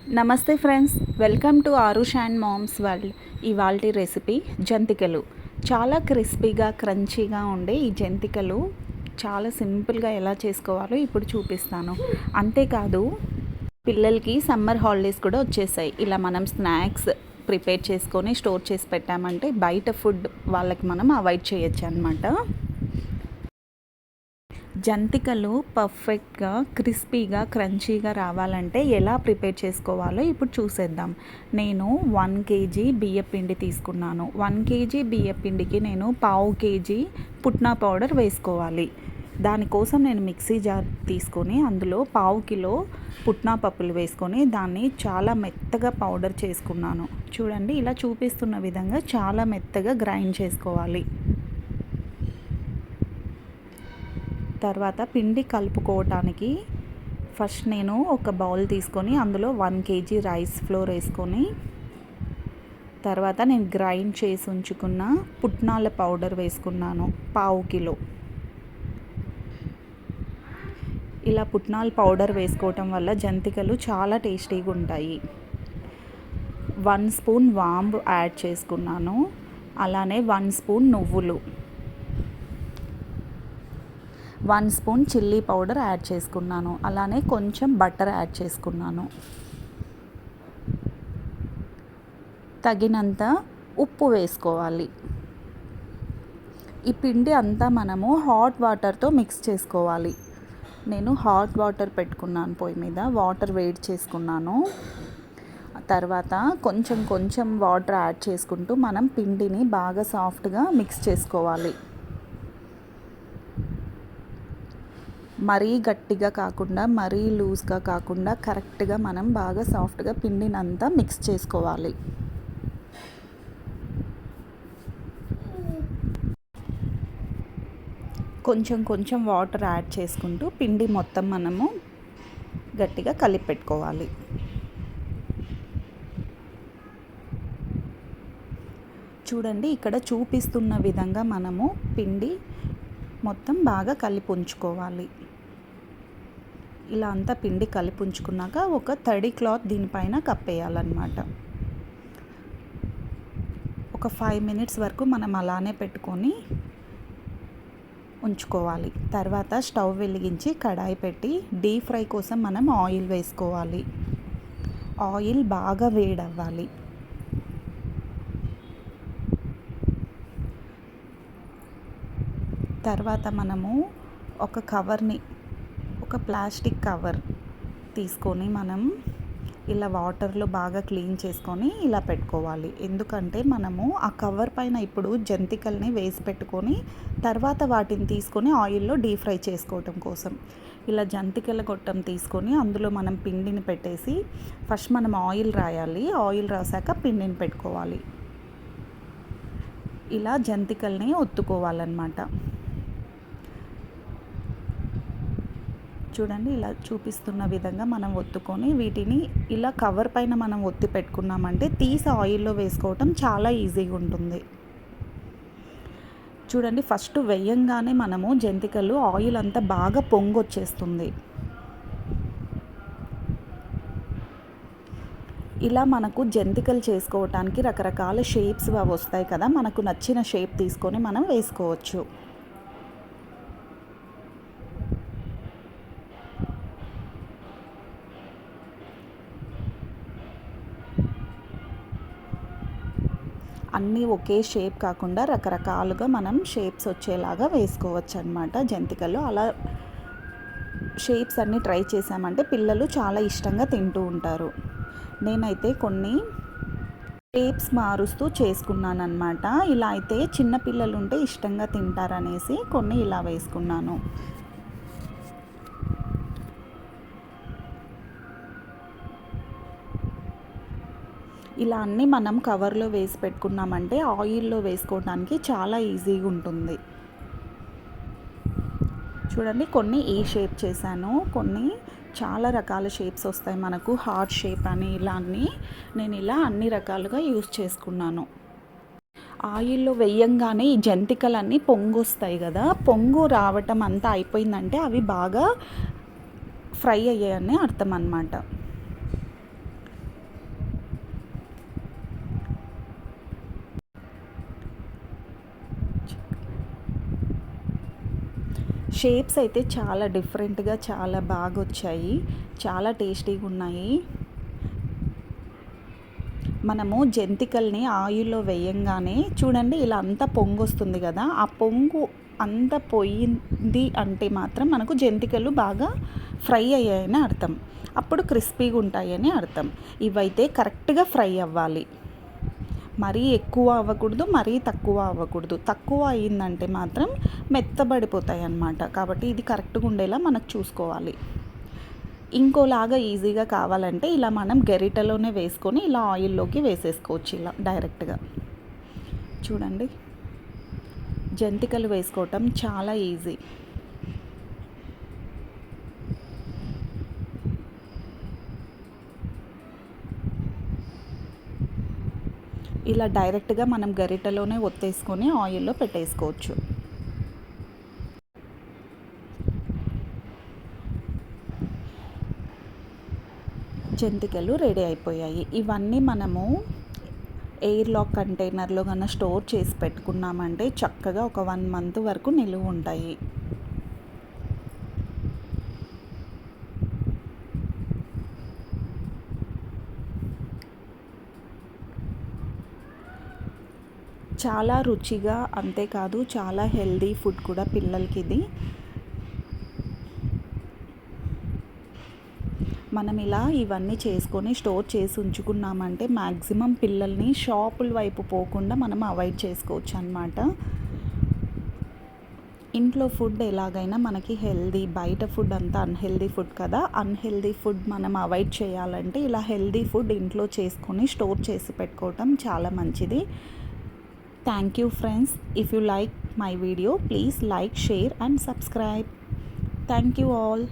నమస్తే friends welcome to Aarush and moms world. ఇవాల్టి recipe జంతికలు. చాలా క్రిస్పీగా క్రంచీగా ఉండే ఈ జంతికలు చాలా సింపుల్గా ఎలా చేసుకోవాలో ఇప్పుడు చూపిస్తాను. అంతేకాదు పిల్లలకి సమ్మర్ హాలిడేస్ కూడా వచ్చేసాయి. ఇలా మనం స్నాక్స్ ప్రిపేర్ చేసుకొని స్టోర్ చేసి పెట్టామంటే బయట ఫుడ్ వాళ్ళకి మనం అవాయిడ్ చేయొచ్చు అనమాట జంతికలు పర్ఫెక్ట్గా క్రిస్పీగా క్రంచీగా రావాలంటే ఎలా ప్రిపేర్ చేసుకోవాలో ఇప్పుడు చూసేద్దాం. నేను వన్ కేజీ బియ్యపిండి తీసుకున్నాను. వన్ కేజీ బియ్యపిండికి నేను పావు కేజీ పుట్నా పౌడర్ వేసుకోవాలి. దానికోసం నేను మిక్సీ జార్ తీసుకొని అందులో పావు కిలో పుట్నా పప్పులు వేసుకొని దాన్ని చాలా మెత్తగా పౌడర్ చేసుకున్నాను. చూడండి ఇలా చూపిస్తున్న విధంగా చాలా మెత్తగా గ్రైండ్ చేసుకోవాలి. తర్వాత పిండి కలుపుకోవటానికి ఫస్ట్ నేను ఒక బౌల్ తీసుకొని అందులో వన్ కేజీ రైస్ ఫ్లోర్ వేసుకొని తర్వాత నేను గ్రైండ్ చేసి ఉంచుకున్న పుట్నాల పౌడర్ వేసుకున్నాను పావు కిలో. ఇలా పుట్నాల పౌడర్ వేసుకోవటం వల్ల జంతికలు చాలా టేస్టీగా ఉంటాయి. వన్ స్పూన్ వాంబు యాడ్ చేసుకున్నాను అలానే వన్ స్పూన్ నువ్వులు. One spoon chilli powder add చేసుకున్నాను. అలానే కొంచెం బటర్ యాడ్ చేసుకున్నాను. తగినంత ఉప్పు వేసుకోవాలి. ఈ పిండి అంతా మనము హాట్ వాటర్తో మిక్స్ చేసుకోవాలి. నేను హాట్ వాటర్ పెట్టుకున్నాను పొయ్యి మీద. వాటర్ వేడి చేసుకున్నాను. తర్వాత కొంచెం కొంచెం వాటర్ యాడ్ చేసుకుంటూ మనం పిండిని బాగా సాఫ్ట్గా మిక్స్ చేసుకోవాలి. మరీ గట్టిగా కాకుండా మరీ లూజ్గా కాకుండా కరెక్ట్గా మనం బాగా సాఫ్ట్గా పిండినంతా మిక్స్ చేసుకోవాలి. కొంచెం కొంచెం వాటర్ యాడ్ చేసుకుంటూ పిండి మొత్తం మనము గట్టిగా కలిపి పెట్టుకోవాలి చూడండి ఇక్కడ చూపిస్తున్న విధంగా మనము పిండి మొత్తం బాగా కలిపి ఉంచుకోవాలి. ఇలా అంతా పిండి కలిపి ఉంచుకున్నాక ఒక తడి క్లాత్ దీనిపైన కప్పేయాలన్నమాట. ఒక ఫైవ్ మినిట్స్ వరకు మనం అలానే పెట్టుకొని ఉంచుకోవాలి. తర్వాత స్టవ్ వెలిగించి కడాయి పెట్టి డీప్ ఫ్రై కోసం మనం ఆయిల్ వేసుకోవాలి. ఆయిల్ బాగా వేడవ్వాలి. తర్వాత మనము ఒక కవర్ని ఒక ప్లాస్టిక్ కవర్ తీసుకొని మనం ఇలా వాటర్లో బాగా క్లీన్ చేసుకొని ఇలా పెట్టుకోవాలి. ఎందుకంటే మనము ఆ కవర్ పైన ఇప్పుడు జంతికల్ని వేసి పెట్టుకొని తర్వాత వాటిని తీసుకొని ఆయిల్లో డీప్ ఫ్రై చేసుకోవటం కోసం. ఇలా జంతికల గొట్టం తీసుకొని అందులో మనం పిండిని పెట్టేసి ఫస్ట్ మనం ఆయిల్ రాయాలి. ఆయిల్ రాసాక పిండిని పెట్టుకోవాలి. ఇలా జంతికల్ని ఒత్తుకోవాలన్నమాట. చూడండి ఇలా చూపిస్తున్న విధంగా మనం ఒత్తుకొని వీటిని ఇలా కవర్ పైన మనం ఒత్తి పెట్టుకున్నామంటే తీసి ఆయిల్లో వేసుకోవటం చాలా ఈజీగా ఉంటుంది. చూడండి ఫస్ట్ వేయంగానే మనము జంతికలు ఆయిల్ అంతా బాగా పొంగొచ్చేస్తుంది. ఇలా మనకు జంతికలు చేసుకోవటానికి రకరకాల షేప్స్ అవి వస్తాయి కదా మనకు నచ్చిన షేప్ తీసుకొని మనం వేసుకోవచ్చు. అన్నీ ఒకే షేప్ కాకుండా రకరకాలుగా మనం షేప్స్ వచ్చేలాగా వేసుకోవచ్చు అనమాట జంతికలు. అలా షేప్స్ అన్నీ ట్రై చేసామంటే పిల్లలు చాలా ఇష్టంగా తింటూ ఉంటారు. నేనైతే కొన్ని షేప్స్ మారుస్తూ చేసుకున్నాను అనమాట ఇలా అయితే చిన్నపిల్లలు ఉంటే ఇష్టంగా తింటారనేసి కొన్ని ఇలా వేసుకున్నాను. ఇలా అన్నీ మనం కవర్లో వేసి పెట్టుకున్నామంటే ఆయిల్లో వేసుకోవడానికి చాలా ఈజీగా ఉంటుంది. చూడండి కొన్ని ఈ షేప్ చేశాను కొన్ని చాలా రకాల షేప్స్ వస్తాయి మనకు. హార్ట్ షేప్ అని ఇలా అన్నీ. నేను ఇలా అన్ని రకాలుగా యూస్ చేసుకున్నాను. ఆయిల్లో వేయంగానే ఈ జంతికలన్నీ పొంగు వస్తాయి కదా. పొంగు రావటం అంతా అయిపోయిందంటే అవి బాగా ఫ్రై అయ్యాయని అర్థం అన్నమాట షేప్స్ అయితే చాలా డిఫరెంట్గా చాలా బాగా వచ్చాయి చాలా టేస్టీగా ఉన్నాయి మనము జంతికల్ని ఆయిల్లో వేయంగానే చూడండి ఇలా అంతా పొంగు వస్తుంది కదా ఆ పొంగు అంత పోయింది అంటే మాత్రం మనకు జంతికలు బాగా ఫ్రై అయ్యాయని అర్థం. అప్పుడు క్రిస్పీగా ఉంటాయని అర్థం. ఇవైతే కరెక్ట్గా ఫ్రై అవ్వాలి. మరీ ఎక్కువ అవ్వకూడదు మరీ తక్కువ అవ్వకూడదు. తక్కువ అయిందంటే మాత్రం మెత్తబడిపోతాయి అన్నమాట కాబట్టి ఇది కరెక్ట్గా ఉండేలా మనకు చూసుకోవాలి. ఇంకోలాగా ఈజీగా కావాలంటే ఇలా మనం గెరిటలోనే వేసుకొని ఇలా ఆయిల్లోకి వేసేసుకోవచ్చు ఇలా డైరెక్ట్గా. చూడండి. జంతికలు వేసుకోవటం చాలా ఈజీ. ఇలా డైరెక్ట్గా మనం గరిటలోనే ఒత్తేసుకొని ఆయిల్లో పెట్టేసుకోవచ్చు. జంతికలు రెడీ అయిపోయాయి. ఇవన్నీ మనము ఎయిర్ లాక్ కంటైనర్లో కన్నా స్టోర్ చేసి పెట్టుకున్నామంటే చక్కగా ఒక వన్ మంత్ వరకు నిలువ ఉంటాయి. చాలా రుచిగా అంతేకాదు చాలా హెల్దీ ఫుడ్ కూడా పిల్లలకి ఇది మనం ఇలా ఇవన్నీ చేసుకొని స్టోర్ చేసి ఉంచుకున్నామంటే మ్యాక్సిమం పిల్లల్ని షాపుల వైపు పోకుండా మనం అవాయిడ్ చేసుకోవచ్చు అనమాట ఇంట్లో ఫుడ్ ఎలాగైనా మనకి హెల్దీ బయట ఫుడ్ అంతా అన్హెల్దీ ఫుడ్ కదా. అన్హెల్దీ ఫుడ్ మనం అవాయిడ్ చేయాలంటే ఇలా హెల్దీ ఫుడ్ ఇంట్లో చేసుకొని స్టోర్ చేసి పెట్టుకోవటం చాలా మంచిది. Thank you friends. If you like my video, please like, share and subscribe. Thank you all.